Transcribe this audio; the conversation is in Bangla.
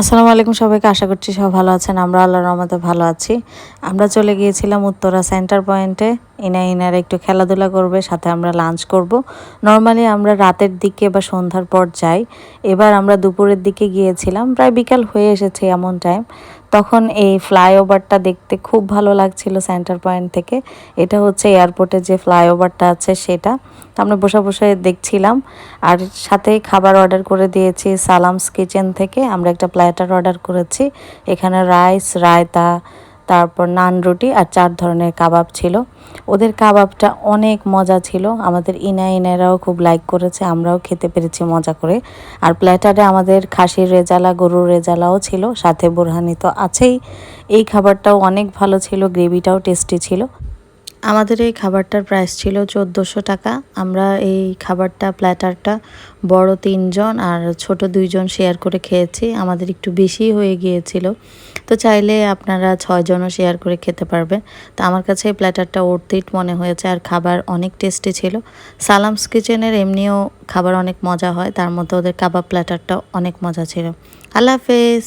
আসসালামু আলাইকুম সবাইকে, আশা করছি সব ভালো আছেন। আমরা আল্লাহর রহমতে ভালো আছি। আমরা চলে গিয়েছিলাম উত্তরা সেন্টার পয়েন্টে। ইনা ইনারা একটু খেলাধুলা করবে, সাথে আমরা লাঞ্চ করব। নর্মালি আমরা রাতের দিকে বা সন্ধ্যার পর যাই। এবার আমরা দুপুরের দিকে গিয়েছিলাম, প্রায় বিকাল হয়ে এসেছে এমন টাইম তখন এই ফ্লাইওভারটা দেখতে খুব ভালো লাগছিল সেন্টার পয়েন্ট থেকে। এটা হচ্ছে এয়ারপোর্টে যে ফ্লাইওভারটা আছে সেটা। আমরা বসে বসে দেখছিলাম। আর সাথে খাবার অর্ডার করে দিয়েছি সালামস কিচেন থেকে। আমরা একটা প্ল্যাটার অর্ডার করেছি। এখানে রাইস রায়তা তারপর নান রুটি আর চার ধরনের কাবাব ছিল। ওদের কাবাবটা অনেক মজা ছিল। আমাদের ইনা ইনারাও খুব লাইক করেছে, আমরাও খেতে পেরেছি মজা করে। আর প্ল্যাটারে আমাদের খাসির রেজালা, গরুর রেজালাও ছিল, সাথে বোরহানি তো আছেই। এই খাবারটাও অনেক ভালো ছিল গ্রেভিটাও টেস্টি ছিল। আমাদের এই খাবারটার প্রাইস ছিল চোদ্দোশো টাকা। আমরা এই খাবারটা প্ল্যাটারটা বড় তিনজন আর ছোট দুইজন শেয়ার করে খেয়েছি। আমাদের একটু বেশি হয়ে গিয়েছিল। তো চাইলে আপনারা ছয়জনও শেয়ার করে খেতে পারবেন। তো আমার কাছে এই প্ল্যাটারটা অর্থিট মনে হয়েছে আর খাবার অনেক টেস্টি ছিল। সালামস কিচেনের এমনিও খাবার অনেক মজা হয়, তার মধ্যে ওদের কাবাব প্ল্যাটারটা অনেক মজা ছিল। আল্লাহ হাফেজ।